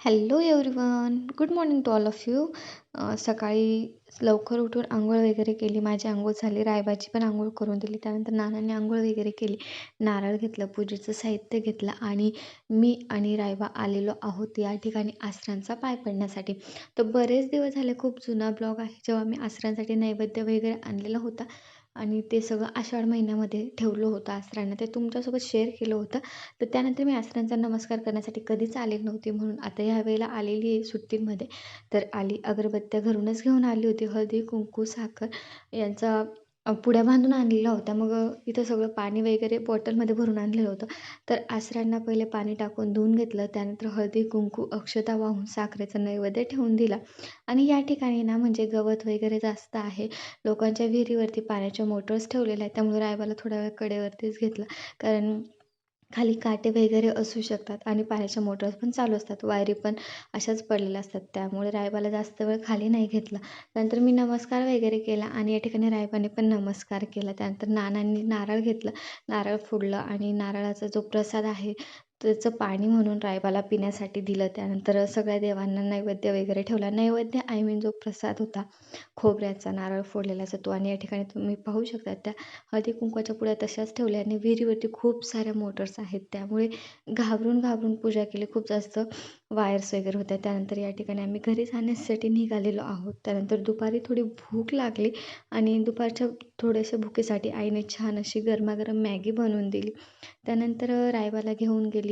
Hello everyone good morning to all of you सकाळी लवकर उठून आंघोळ वगैरे केली. माझी आंघोळ झाली. रायबाची पण आंघोळ करून दिली. त्यानंतर नानांनी आंघोळ वगैरे केली. नारळ घेतलं पूजेचं साहित्य घेतलं आणि मी आणि रायबा आलेलो आहोत या ठिकाणी आसरांचा पाय पडण्यासाठी. तर बरेच दिवस झाले. खूप जुना ब्लॉग आहे. जेव्हा मी आसरांसाठी नैवेद्य वगैरे आणलेला होता आणि ते सगळं आषाढ महिन्यामध्ये ठेवलं होतं आसरांना. ते तुमच्यासोबत शेअर केलं होतं. तर त्यानंतर मी आसरांचा नमस्कार करण्यासाठी कधीच आले नव्हते म्हणून आता ह्या वेळेला आलेली आहे सुट्टींमध्ये. तर आली अगरबत्त्या घरूनच घेऊन आली होती. हळदी कुंकू साखर यांचा पुड्या बांधून आणलेला होता मग इथं सगळं पाणी वगैरे बॉटलमध्ये भरून आणलेलं होतं. तर आसरांना पहिले पाणी टाकून धुवून घेतलं. त्यानंतर हळदी कुंकू अक्षता वाहून साखरेचा नैवेद्य ठेवून दिला. आणि या ठिकाणी ना म्हणजे गवत वगैरे जास्त आहे. लोकांच्या विहिरीवरती पाण्याच्या मोटर्स ठेवलेल्या आहेत. त्यामुळे रायबाला थोड्या वेळ कडेवरतीच घेतलं. कारण खाली काटे वगैरे असू शकतात आणि पाण्याच्या मोटर्स पण चालू असतात. वायरी पण अशाच पडलेल्या असतात. त्यामुळे रायबाला जास्त वेळ खाली नाही घेतला. त्यानंतर मी नमस्कार वगैरे केला आणि या ठिकाणी रायबाने पण नमस्कार केला. त्यानंतर नानांनी नारळ घेतलं. नारळ फोडलं आणि नारळाचा जो प्रसाद आहे त्याचं पाणी म्हणून रायबाला पिण्यासाठी दिलं. त्यानंतर सगळ्या देवांना नैवेद्य वगैरे ठेवला. नैवेद्य आय मीन जो प्रसाद होता खोबऱ्याचा नारळ फोडलेला तो आणि या ठिकाणी तुम्ही पाहू शकता त्या हळदी कुंकवाच्या पुड्या तशाच ठेवल्या आणि विहिरीवरती खूप साऱ्या मोटर्स आहेत. त्यामुळे घाबरून घाबरून पूजा केली. खूप जास्त वायर्स वगैरे होत्या. त्यानंतर या ठिकाणी आम्ही घरी जाण्यासाठी निघालेलो आहोत. त्यानंतर दुपारी थोडी भूक लागली आणि दुपारच्या थोड्याशा भुकेसाठी आईने छान अशी गरमागरम मॅगी बनवून दिली. त्यानंतर रायबाला घेऊन गेली.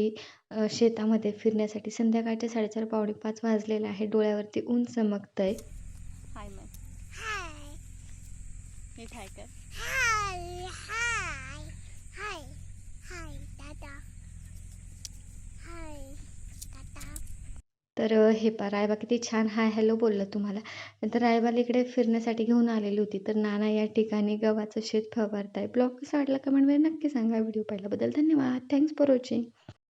शेतामध्ये फिरण्यासाठी संध्याकाळच्या साडेचार पावणे पाच वाजलेले आहे. डोळ्यावरती ऊन चमकतं आहे हाय हाय नीट हाय कर हाय हाय हाय हाय दादा हाय दादा तर हे पा रायबा किती छान हाय हॅलो बोललं तुम्हाला. नंतर रायबाला इकडे फिरण्यासाठी घेऊन आलेली होती. तर नाना या ठिकाणी गव्हाचं शेत फवारत आहे ब्लॉग कसा वाटला कमेंटमध्ये नक्की सांगा. व्हिडिओ पाहिल्याबद्दल धन्यवाद. Thanks for watching